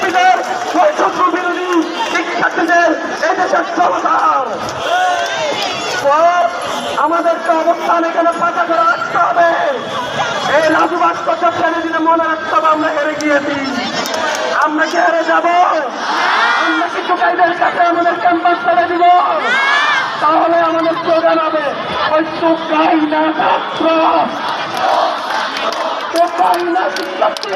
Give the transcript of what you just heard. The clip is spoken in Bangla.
শিক্ষার্থীদের বৈষম্য বিরোধী শিক্ষার্থীদের এই দেশের সমাধান আমাদেরকে অবস্থান এখানে পাতা করে রাখতে হবে। এই রাজু ভাস্কর্য ছেড়ে দিলে মনে রাখতে হবে, আমরা হেরে গিয়েছি। আমরা কি হেরে যাব? আমরা কি টুকাইদের কাছে আমাদের ক্যাম্পাস ছেড়ে দিব? তাহলে আমাদের স্লোগান হবে ওই টুকাই না ছাত্র। টুকাই না শিক্ষার্থী।